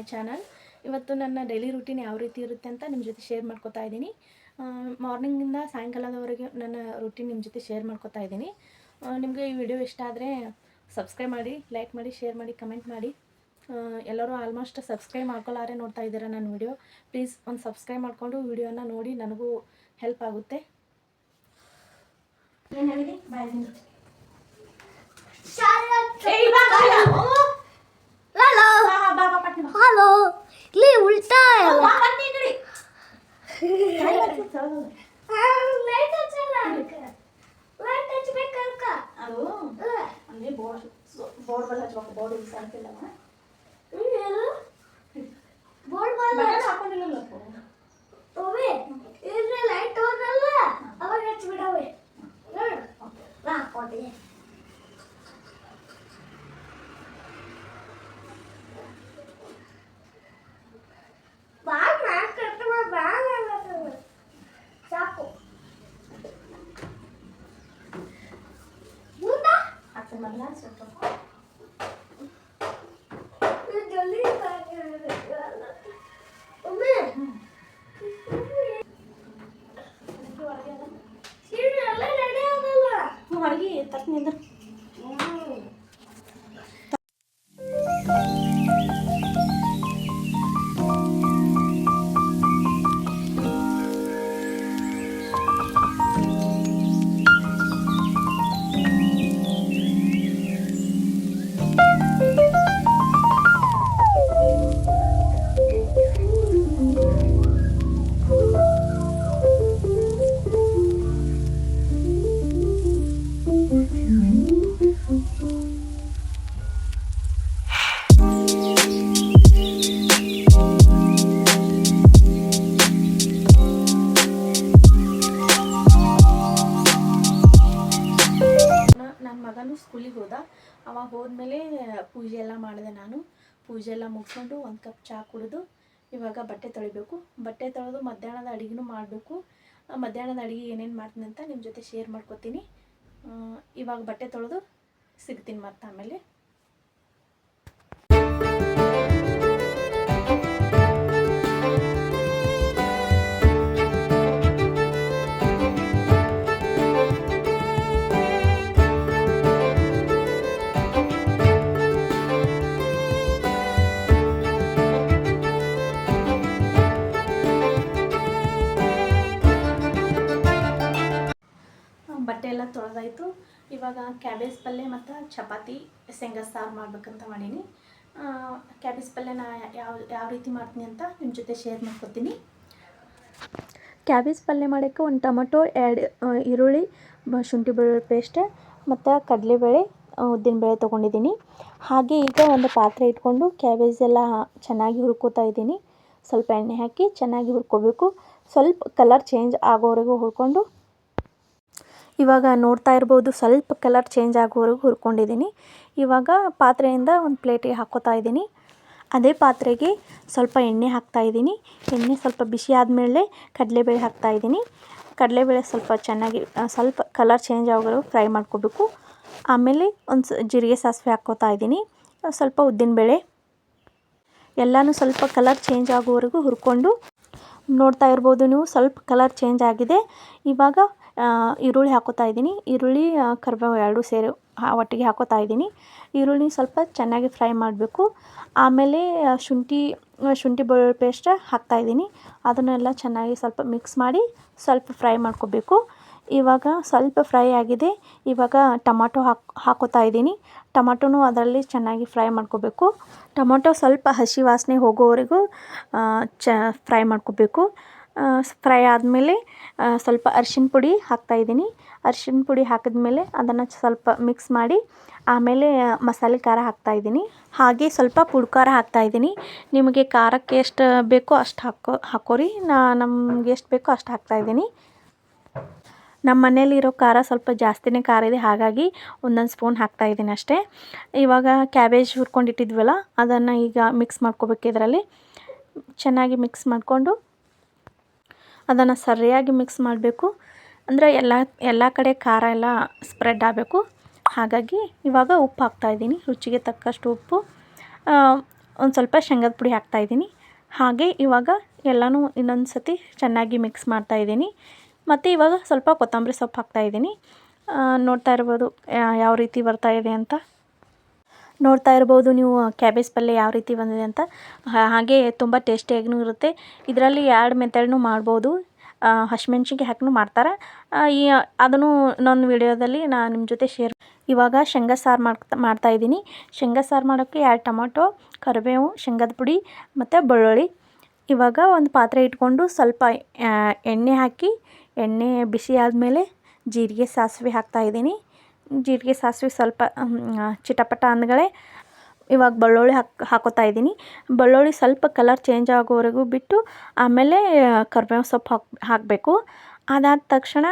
My channel. ಇವತ್ತು ನನ್ನ daily routine ಯಾವ ರೀತಿ ಇರುತ್ತೆ ಅಂತ ನಿಮ್ಮ ಜೊತೆ ಶೇರ್ ಮಾಡ್ಕೊತಾ ಇದ್ದೀನಿ. ಮಾರ್ನಿಂಗಿಂದ ಸಾಯಂಕಾಲದವರೆಗೆ ನನ್ನ ರೂಟೀನ್ ನಿಮ್ಮ ಜೊತೆ ಶೇರ್ ಮಾಡ್ಕೊತಾ ಇದ್ದೀನಿ. ನಿಮಗೆ ಈ ವಿಡಿಯೋ ಇಷ್ಟ ಆದರೆ ಸಬ್ಸ್ಕ್ರೈಬ್ ಮಾಡಿ ಲೈಕ್ ಮಾಡಿ ಶೇರ್ ಮಾಡಿ ಕಮೆಂಟ್ ಮಾಡಿ. ಎಲ್ಲರೂ ಆಲ್ಮೋಸ್ಟ್ ಸಬ್ಸ್ಕ್ರೈಬ್ ಮಾಡ್ಕೊಳ್ಳಾರೆ ನೋಡ್ತಾ ಇದ್ದೀರಾ ನನ್ನ ವಿಡಿಯೋ ಪ್ಲೀಸ್ ಒಂದು ಸಬ್ಸ್ಕ್ರೈಬ್ ಮಾಡಿಕೊಂಡು ವಿಡಿಯೋನ ನೋಡಿ ನನಗೂ ಹೆಲ್ಪ್ ಆಗುತ್ತೆ. ಏನು ಹೇಳಿದೆ? ಬಾಯ್ ಹಲೋ ಇಲ್ಲಿ ಉಲ್ಟಾ ಲೈಟ್ ಹಚ್ಚಲ್ಲ ಲೈಟ್ ಹಚ್ಬೇಕಲ್ಕ ಅದು ಅಂದರೆ ಮಾಡಿದೆ ನಾನು ಪೂಜೆ ಎಲ್ಲ ಮುಗಿಸ್ಕೊಂಡು ಒಂದು ಕಪ್ ಚಹಾ ಕುಡಿದು ಇವಾಗ ಬಟ್ಟೆ ತೊಳಿಬೇಕು. ಬಟ್ಟೆ ತೊಳೆದು ಮಧ್ಯಾಹ್ನದ ಅಡುಗೆನೂ ಮಾಡಬೇಕು. ಮಧ್ಯಾಹ್ನದ ಅಡುಗೆ ಏನೇನು ಮಾಡ್ತೀನಿ ಅಂತ ನಿಮ್ಮ ಜೊತೆ ಶೇರ್ ಮಾಡ್ಕೊತೀನಿ. ಇವಾಗ ಬಟ್ಟೆ ತೊಳೆದು ಸಿಗ್ತೀನಿ ಮತ್ತೆ ಆಮೇಲೆ. ಕ್ಯಾಬೇಜ್ ಪಲ್ಯ ಮತ್ತು ಚಪಾತಿ ಶೇಂಗಾ ಸಾರು ಮಾಡ್ಬೇಕಂತ ಮಾಡೀನಿ. ಕ್ಯಾಬೇಜ್ ಪಲ್ಯ ನಾ ಯಾವ ಯಾವ ರೀತಿ ಮಾಡ್ತೀನಿ ಅಂತ ನಿಮ್ಮ ಜೊತೆ ಶೇರ್ ಮಾಡ್ಕೊತೀನಿ. ಕ್ಯಾಬೇಜ್ ಪಲ್ಯ ಮಾಡೋಕ್ಕೆ ಒಂದು ಟೊಮೊಟೊ, ಎರಡು ಈರುಳ್ಳಿ ಶುಂಠಿ ಬೆಳ್ಳುಳ್ಳಿ ಪೇಸ್ಟ್ ಮತ್ತು ಕಡಲೆಬೇಳೆ ಉದ್ದಿನಬೇಳೆ ತೊಗೊಂಡಿದ್ದೀನಿ. ಹಾಗೆ ಈಗ ಒಂದು ಪಾತ್ರೆ ಇಟ್ಕೊಂಡು ಕ್ಯಾಬೇಜ್ ಎಲ್ಲ ಚೆನ್ನಾಗಿ ಹುರ್ಕೋತಾ ಇದ್ದೀನಿ. ಸ್ವಲ್ಪ ಎಣ್ಣೆ ಹಾಕಿ ಚೆನ್ನಾಗಿ ಹುರ್ಕೋಬೇಕು. ಸ್ವಲ್ಪ ಕಲರ್ ಚೇಂಜ್ ಆಗೋವರೆಗೂ ಹುರ್ಕೊಂಡು ಇವಾಗ ನೋಡ್ತಾ ಇರ್ಬೋದು, ಸ್ವಲ್ಪ ಕಲರ್ ಚೇಂಜ್ ಆಗೋವರೆಗೂ ಹುರ್ಕೊಂಡಿದ್ದೀನಿ. ಇವಾಗ ಪಾತ್ರೆಯಿಂದ ಒಂದು ಪ್ಲೇಟಿಗೆ ಹಾಕೋತಾ ಇದ್ದೀನಿ. ಅದೇ ಪಾತ್ರೆಗೆ ಸ್ವಲ್ಪ ಎಣ್ಣೆ ಹಾಕ್ತಾ ಇದ್ದೀನಿ. ಎಣ್ಣೆ ಸ್ವಲ್ಪ ಬಿಸಿ ಆದಮೇಲೆ ಕಡಲೆಬೇಳೆ ಹಾಕ್ತಾ ಇದ್ದೀನಿ. ಕಡಲೆಬೇಳೆ ಸ್ವಲ್ಪ ಚೆನ್ನಾಗಿ ಸ್ವಲ್ಪ ಕಲರ್ ಚೇಂಜ್ ಆಗೋವರೆಗೂ ಫ್ರೈ ಮಾಡ್ಕೋಬೇಕು. ಆಮೇಲೆ ಒಂದು ಜೀರಿಗೆ ಸಾಸಿವೆ ಹಾಕ್ಕೋತಾ ಇದ್ದೀನಿ. ಸ್ವಲ್ಪ ಉದ್ದಿನಬೇಳೆ ಎಲ್ಲನೂ ಸ್ವಲ್ಪ ಕಲರ್ ಚೇಂಜ್ ಆಗೋವರೆಗೂ ಹುರ್ಕೊಂಡು ನೋಡ್ತಾ ಇರ್ಬೋದು ನೀವು, ಸ್ವಲ್ಪ ಕಲರ್ ಚೇಂಜ್ ಆಗಿದೆ. ಇವಾಗ ಈರುಳ್ಳಿ ಹಾಕೋತಾ ಇದ್ದೀನಿ. ಈರುಳ್ಳಿ ಕರ್ಬೇವು ಎರಡು ಸೇರಿ ಒಟ್ಟಿಗೆ ಹಾಕೋತಾ ಇದ್ದೀನಿ. ಈರುಳ್ಳಿ ಸ್ವಲ್ಪ ಚೆನ್ನಾಗಿ ಫ್ರೈ ಮಾಡಬೇಕು. ಆಮೇಲೆ ಶುಂಠಿ ಶುಂಠಿ ಬೆಳ್ಳುಳ್ಳಿ ಪೇಸ್ಟ್ ಹಾಕ್ತಾ ಇದ್ದೀನಿ. ಅದನ್ನೆಲ್ಲ ಚೆನ್ನಾಗಿ ಸ್ವಲ್ಪ ಮಿಕ್ಸ್ ಮಾಡಿ ಸ್ವಲ್ಪ ಫ್ರೈ ಮಾಡ್ಕೋಬೇಕು. ಇವಾಗ ಸ್ವಲ್ಪ ಫ್ರೈ ಆಗಿದೆ. ಇವಾಗ ಟೊಮಾಟೊ ಹಾಕ್, ಹಾಕೋತಾ ಇದ್ದೀನಿ. ಟೊಮಾಟೊನೂ ಅದರಲ್ಲಿ ಚೆನ್ನಾಗಿ ಫ್ರೈ ಮಾಡ್ಕೋಬೇಕು. ಟೊಮೊಟೊ ಸ್ವಲ್ಪ ಹಸಿ ವಾಸನೆ ಹೋಗೋವರೆಗೂ ಚ, ಫ್ರೈ ಮಾಡ್ಕೋಬೇಕು. ಫ್ರೈ ಆದಮೇಲೆ ಸ್ವಲ್ಪ ಅರ್ಶಿನ ಪುಡಿ ಹಾಕ್ತಾಯಿದ್ದೀನಿ ಅರ್ಶಿನ ಪುಡಿ ಹಾಕಿದ್ಮೇಲೆ ಅದನ್ನು ಸ್ವಲ್ಪ ಮಿಕ್ಸ್ ಮಾಡಿ, ಆಮೇಲೆ ಮಸಾಲೆ ಖಾರ ಹಾಕ್ತಾಯಿದ್ದೀನಿ ಹಾಗೆ ಸ್ವಲ್ಪ ಪುಡ್ ಖಾರ ಹಾಕ್ತಾಯಿದ್ದೀನಿ ನಿಮಗೆ ಖಾರಕ್ಕೆ ಎಷ್ಟು ಬೇಕೋ ಅಷ್ಟು ಹಾಕೋ, ಹಾಕೋರಿ. ನಾ, ನಮ್ಗೆ ಎಷ್ಟು ಬೇಕೋ ಅಷ್ಟು ಹಾಕ್ತಾಯಿದ್ದೀನಿ ನಮ್ಮ ಮನೇಲಿರೋ ಖಾರ ಸ್ವಲ್ಪ ಜಾಸ್ತಿನೇ ಖಾರ ಇದೆ. ಹಾಗಾಗಿ ಒಂದೊಂದು ಸ್ಪೂನ್ ಹಾಕ್ತಾಯಿದ್ದೀನಿ ಅಷ್ಟೇ. ಇವಾಗ ಕ್ಯಾಬೇಜ್ ಹುರ್ಕೊಂಡಿಟ್ಟಿದ್ವಲ್ಲ, ಅದನ್ನು ಈಗ ಮಿಕ್ಸ್ ಮಾಡ್ಕೋಬೇಕು ಇದರಲ್ಲಿ. ಚೆನ್ನಾಗಿ ಮಿಕ್ಸ್ ಮಾಡಿಕೊಂಡು ಅದನ್ನು ಸರಿಯಾಗಿ ಮಿಕ್ಸ್ ಮಾಡಬೇಕು. ಅಂದರೆ ಎಲ್ಲ ಎಲ್ಲ ಕಡೆ ಖಾರ ಎಲ್ಲ ಸ್ಪ್ರೆಡ್ ಆಗಬೇಕು. ಹಾಗಾಗಿ ಇವಾಗ ಉಪ್ಪು ಹಾಕ್ತಾಯಿದ್ದೀನಿ ರುಚಿಗೆ ತಕ್ಕಷ್ಟು ಉಪ್ಪು. ಒಂದು ಸ್ವಲ್ಪ ಶೇಂಗದ ಪುಡಿ ಹಾಕ್ತಾಯಿದ್ದೀನಿ ಹಾಗೆ ಇವಾಗ ಎಲ್ಲನೂ ಇನ್ನೊಂದು ಸತಿ ಚೆನ್ನಾಗಿ ಮಿಕ್ಸ್ ಮಾಡ್ತಾಯಿದ್ದೀನಿ ಮತ್ತು ಇವಾಗ ಸ್ವಲ್ಪ ಕೊತ್ತಂಬರಿ ಸೊಪ್ಪು ಹಾಕ್ತಾಯಿದ್ದೀನಿ ನೋಡ್ತಾ ಇರ್ಬೋದು ಯಾವ ರೀತಿ ಬರ್ತಾ ಇದೆ ಅಂತ. ನೋಡ್ತಾ ಇರ್ಬೋದು ನೀವು ಕ್ಯಾಬೇಜ್ ಪಲ್ಯ ಯಾವ ರೀತಿ ಬಂದಿದೆ ಅಂತ. ಹಾಗೆ ತುಂಬ ಟೇಸ್ಟಿಯಾಗಿಯೂ ಇರುತ್ತೆ. ಇದರಲ್ಲಿ ಎರಡು ಮೆಥಡ್ನು ಮಾಡ್ಬೋದು. ಹಸಿಮೆಣ್ಸಿನ್ಕಾಯಿ ಹಾಕಿನೂ ಮಾಡ್ತಾರೆ. ಈ, ಅದನ್ನು ನನ್ನ ವಿಡಿಯೋದಲ್ಲಿ ನಾನು ನಿಮ್ಮ ಜೊತೆ ಶೇರ್ ಇವಾಗ ಶೇಂಗಾ ಸಾರು ಮಾಡ್ತಾ ಇದ್ದೀನಿ. ಶೇಂಗಾ ಸಾರು ಮಾಡೋಕ್ಕೆ ಎರಡು ಟೊಮೊಟೊ, ಕರಿಬೇವು, ಶೇಂಗದ ಪುಡಿ ಮತ್ತು ಬೆಳ್ಳುಳ್ಳಿ. ಇವಾಗ ಒಂದು ಪಾತ್ರೆ ಇಟ್ಕೊಂಡು ಸ್ವಲ್ಪ ಎಣ್ಣೆ ಹಾಕಿ, ಎಣ್ಣೆ ಬಿಸಿ ಆದಮೇಲೆ ಜೀರಿಗೆ ಸಾಸಿವೆ ಹಾಕ್ತಾಯಿದ್ದೀನಿ ಜೀರಿಗೆ, ಸಾಸಿವೆ ಸ್ವಲ್ಪ ಚಿಟಪಟ ಅಂದಗಳೇ ಇವಾಗ ಬೆಳ್ಳುಳ್ಳಿ ಹಾಕಿ, ಹಾಕೋತಾ ಇದ್ದೀನಿ. ಬೆಳ್ಳುಳ್ಳಿ ಸ್ವಲ್ಪ ಕಲರ್ ಚೇಂಜ್ ಆಗೋವರೆಗೂ ಬಿಟ್ಟು ಆಮೇಲೆ ಕರ್ಬೇವು ಸೊಪ್ಪು ಹಾಕಿ, ಹಾಕಬೇಕು. ಅದಾದ ತಕ್ಷಣ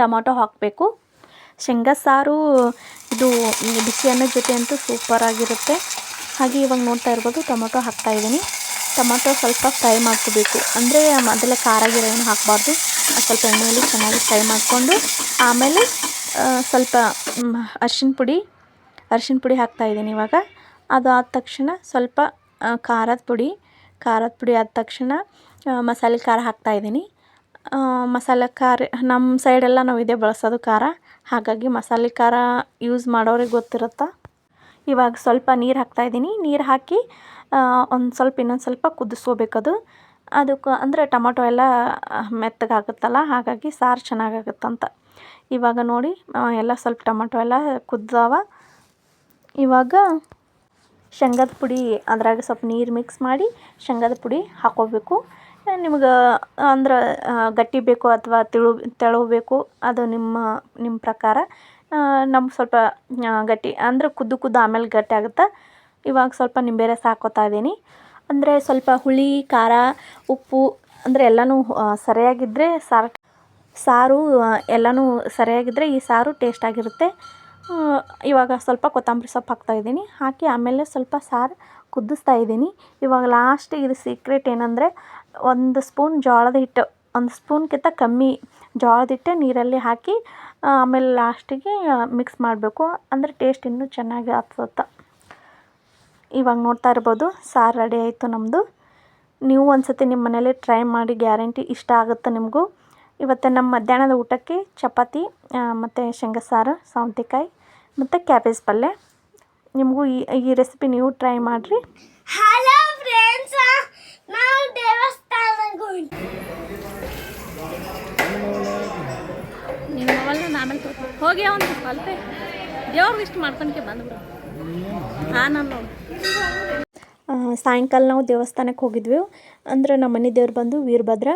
ಟೊಮೊಟೊ ಹಾಕಬೇಕು. ಶೇಂಗಾ ಸಾರು, ಇದು ಬಿಸಿ ಅನ್ನದ ಜೊತೆ ಅಂತೂ ಸೂಪರಾಗಿರುತ್ತೆ ಹಾಗೆ ಇವಾಗ ನೋಡ್ತಾ ಇರ್ಬೋದು, ಟೊಮೊಟೊ ಹಾಕ್ತಾ ಇದ್ದೀನಿ. ಟೊಮೊಟೊ ಸ್ವಲ್ಪ ಫ್ರೈ ಮಾಡ್ಕೋಬೇಕು. ಅಂದರೆ ಮೊದಲೇ ಖಾರ ಗಿರ ಏನು ಹಾಕಬಾರ್ದು. ಸ್ವಲ್ಪ ಎಣ್ಣೆಯಲ್ಲಿ ಚೆನ್ನಾಗಿ ಫ್ರೈ ಮಾಡಿಕೊಂಡು, ಆಮೇಲೆ ಸ್ವಲ್ಪ ಅರ್ಶಿನ ಪುಡಿ ಅರ್ಶಿನ ಪುಡಿ ಹಾಕ್ತಾಯಿದ್ದೀನಿ ಇವಾಗ. ಅದು ಆದ ತಕ್ಷಣ ಸ್ವಲ್ಪ ಖಾರದ ಪುಡಿ ಖಾರದ ಪುಡಿ ಆದ ತಕ್ಷಣ ಮಸಾಲೆ ಖಾರ ಹಾಕ್ತಾಯಿದ್ದೀನಿ ಮಸಾಲೆ ಖಾರ ನಮ್ಮ ಸೈಡೆಲ್ಲ ನಾವು ಇದೇ ಬಳಸೋದು ಖಾರ. ಹಾಗಾಗಿ ಮಸಾಲೆ ಖಾರ ಯೂಸ್ ಮಾಡೋರಿಗೆ ಗೊತ್ತಿರುತ್ತೆ? ಇವಾಗ ಸ್ವಲ್ಪ ನೀರು ಹಾಕ್ತಾಯಿದ್ದೀನಿ ನೀರು ಹಾಕಿ ಒಂದು ಸ್ವಲ್ಪ, ಇನ್ನೊಂದು ಸ್ವಲ್ಪ ಕುದಿಸ್ಕೋಬೇಕದು. ಅದಕ್ಕೆ ಅಂದರೆ ಟೊಮೊಟೊ ಎಲ್ಲ ಮೆತ್ತಗಾಗುತ್ತಲ್ಲ, ಹಾಗಾಗಿ ಸಾರು ಚೆನ್ನಾಗಾಗುತ್ತಂತ. ಇವಾಗ ನೋಡಿ ಎಲ್ಲ ಸ್ವಲ್ಪ ಟೊಮೊಟೊ ಎಲ್ಲ ಕುದ್ದಾವ ಇವಾಗ ಶೇಂಗದ ಪುಡಿ, ಅದ್ರಾಗ ಸ್ವಲ್ಪ ನೀರು ಮಿಕ್ಸ್ ಮಾಡಿ ಶೇಂಗದ ಪುಡಿ ಹಾಕೋಬೇಕು. ನಿಮ್ಗೆ, ಅಂದ್ರೆ ಗಟ್ಟಿ ಬೇಕು ಅಥವಾ ತಿಳು ತೆಳು ಬೇಕು ಅದು ನಿಮ್ಮ ನಿಮ್ಮ ಪ್ರಕಾರ. ನಮ್ಗೆ ಸ್ವಲ್ಪ ಗಟ್ಟಿ, ಅಂದ್ರೆ ಕುದ್ದು ಕುದ್ದು ಆಮೇಲೆ ಗಟ್ಟಿ ಆಗುತ್ತೆ? ಇವಾಗ ಸ್ವಲ್ಪ ನಿಂಬೆ ರಸ ಹಾಕೋತಾ ಇದ್ದೀನಿ ಅಂದರೆ ಸ್ವಲ್ಪ ಹುಳಿ, ಖಾರ, ಉಪ್ಪು, ಅಂದರೆ ಎಲ್ಲನೂ ಸರಿಯಾಗಿದ್ದರೆ ಸಾರು ಸಾರು ಎಲ್ಲನೂ ಸರಿಯಾಗಿದ್ದರೆ ಈ ಸಾರು ಟೇಸ್ಟಾಗಿರುತ್ತೆ ಆಗಿರುತ್ತೆ. ಇವಾಗ ಸ್ವಲ್ಪ ಕೊತ್ತಂಬರಿ ಸೊಪ್ಪು ಹಾಕ್ತಾಯಿದ್ದೀನಿ ಹಾಕಿ ಆಮೇಲೆ ಸ್ವಲ್ಪ ಸಾರು ಕುದಿಸ್ತಾ ಇದ್ದೀನಿ. ಇವಾಗ ಲಾಸ್ಟ್ ಇದು ಸೀಕ್ರೆಟ್ ಏನಂದರೆ ಒಂದು ಸ್ಪೂನ್ ಜೋಳದ ಹಿಟ್ಟು, ಒಂದು ಸ್ಪೂನ್ಗಿಂತ ಕಮ್ಮಿ ಜೋಳದ ಹಿಟ್ಟು ನೀರಲ್ಲಿ ಹಾಕಿ ಆಮೇಲೆ ಲಾಸ್ಟಿಗೆ ಮಿಕ್ಸ್ ಮಾಡಬೇಕು. ಅಂದರೆ ಟೇಸ್ಟ್ ಇನ್ನೂ ಚೆನ್ನಾಗಿ ಆಗ್ತದೆ ಇವಾಗ ನೋಡ್ತಾ ಇರ್ಬೋದು ಸಾರು ರೆಡಿ ಆಯಿತು ನಮ್ಮದು ನೀವು ಒಂದು ಸತಿ ನಿಮ್ಮ ಮನೇಲಿ ಟ್ರೈ ಮಾಡಿ ಗ್ಯಾರಂಟಿ ಇಷ್ಟ ಆಗುತ್ತೆ ನಿಮಗೂ? ಇವತ್ತು ನಮ್ಮ ಮಧ್ಯಾಹ್ನದ ಊಟಕ್ಕೆ ಚಪಾತಿ ಮತ್ತು ಶೇಂಗಾ ಸಾರು ಸೌಂತಿಕಾಯಿ ಮತ್ತು ಕ್ಯಾಬೇಜ್ ಪಲ್ಯ. ನಿಮಗೂ ಈ ಈ ರೆಸಿಪಿ ನೀವು ಟ್ರೈ ಮಾಡಿರಿ. ಹಲೋ ಫ್ರೆಂಡ್ಸ್ ನಾವು ದೇವಸ್ಥಾನಕ್ಕೆ. ನಿಮ್ಮ ಆಮೇಲೆ ಹೋಗಿ ಅವನು ಸ್ವಲ್ಪ ದೇವ್ರಿಗೆ ಇಷ್ಟು ಮಾಡ್ಕೊಂಡ್ಕೆ ಬಂದ್ಬಿಡು. ನಾನು ಸಾಯಂಕಾಲ ನಾವು ದೇವಸ್ಥಾನಕ್ಕೆ ಹೋಗಿದ್ವಿ. ಅಂದ್ರೆ ನಮ್ಮ ಮನೆ ದೇವ್ರು ಬಂದು ವೀರಭದ್ರ.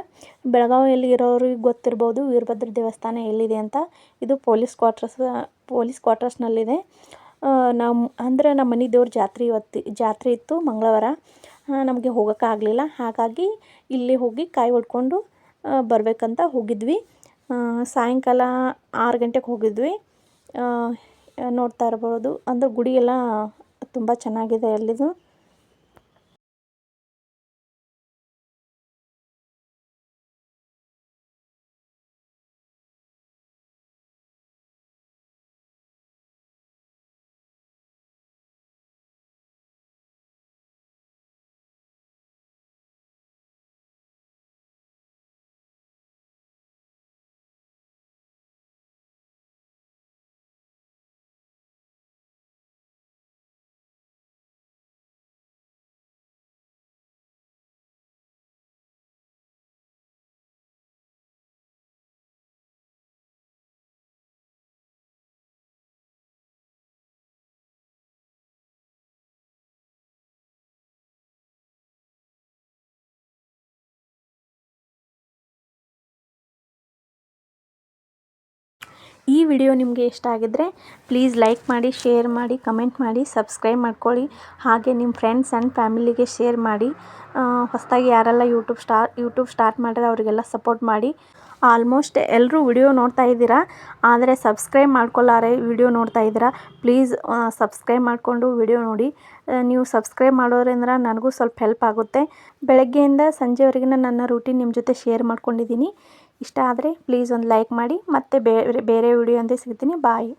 ಬೆಳಗಾವಿಯಲ್ಲಿ ಇರೋರಿಗೆ ಗೊತ್ತಿರ್ಬೋದು ವೀರಭದ್ರ ದೇವಸ್ಥಾನ ಎಲ್ಲಿದೆ ಅಂತ. ಇದು ಪೊಲೀಸ್ ಕ್ವಾರ್ಟರ್ಸ್, ಪೊಲೀಸ್ ಕ್ವಾರ್ಟರ್ಸ್ನಲ್ಲಿದೆ. ನಮ್ಮ ಅಂದರೆ ನಮ್ಮ ಮನೆ ದೇವ್ರ ಜಾತ್ರೆ ಇವತ್ತು, ಜಾತ್ರೆ ಇತ್ತು ಮಂಗಳವಾರ. ನಮಗೆ ಹೋಗೋಕ್ಕಾಗಲಿಲ್ಲ ಹಾಗಾಗಿ ಇಲ್ಲಿ ಹೋಗಿ ಕಾಯಿ ಹೊಡ್ಕೊಂಡು ಬರಬೇಕಂತ ಹೋಗಿದ್ವಿ. ಸಾಯಂಕಾಲ ಆರು ಗಂಟೆಗೆ ಹೋಗಿದ್ವಿ. ನೋಡ್ತಾ ಇರ್ಬೋದು. ಅಂದ್ರೆ ಗುಡಿ ಎಲ್ಲ ತುಂಬ ಚೆನ್ನಾಗಿದೆ ಅಲ್ಲಿದು. ಈ ವಿಡಿಯೋ ನಿಮಗೆ ಇಷ್ಟ ಆಗಿದ್ದರೆ ಪ್ಲೀಸ್ ಲೈಕ್ ಮಾಡಿ, ಶೇರ್ ಮಾಡಿ, ಕಮೆಂಟ್ ಮಾಡಿ, ಸಬ್ಸ್ಕ್ರೈಬ್ ಮಾಡ್ಕೊಳ್ಳಿ. ಹಾಗೆ ನಿಮ್ಮ ಫ್ರೆಂಡ್ಸ್ ಆ್ಯಂಡ್ ಫ್ಯಾಮಿಲಿಗೆ ಶೇರ್ ಮಾಡಿ. ಹೊಸದಾಗಿ ಯಾರೆಲ್ಲ ಯೂಟ್ಯೂಬ್ ಸ್ಟಾರ್ ಯೂಟ್ಯೂಬ್ ಸ್ಟಾರ್ಟ್ ಮಾಡಿದ್ರೆ ಅವರಿಗೆಲ್ಲ ಸಪೋರ್ಟ್ ಮಾಡಿ. ಆಲ್ಮೋಸ್ಟ್ ಎಲ್ಲರೂ ವಿಡಿಯೋ ನೋಡ್ತಾ ಇದ್ದೀರಾ? ಆದರೆ ಸಬ್ಸ್ಕ್ರೈಬ್ ಮಾಡ್ಕೊಳ್ಳಾರೆ, ವಿಡಿಯೋ ನೋಡ್ತಾ ಇದ್ದೀರಾ? ಪ್ಲೀಸ್ ಸಬ್ಸ್ಕ್ರೈಬ್ ಮಾಡಿಕೊಂಡು ವಿಡಿಯೋ ನೋಡಿ. ನೀವು ಸಬ್ಸ್ಕ್ರೈಬ್ ಮಾಡೋದ್ರಿಂದ ನನಗೂ ಸ್ವಲ್ಪ ಹೆಲ್ಪ್ ಆಗುತ್ತೆ. ಬೆಳಗ್ಗೆಯಿಂದ ಸಂಜೆವರೆಗಿನ ನನ್ನ ರೂಟೀನ್ ನಿಮ್ಮ ಜೊತೆ ಶೇರ್ ಮಾಡ್ಕೊಂಡಿದ್ದೀನಿ. ಇಷ್ಟ ಆದರೆ ಪ್ಲೀಸ್ ಒಂದು ಲೈಕ್ ಮಾಡಿ ಮತ್ತೆ ಬೇರೆ ಬೇರೆ ವಿಡಿಯೋ ಸಿಗ್ತೀನಿ. ಬಾಯ್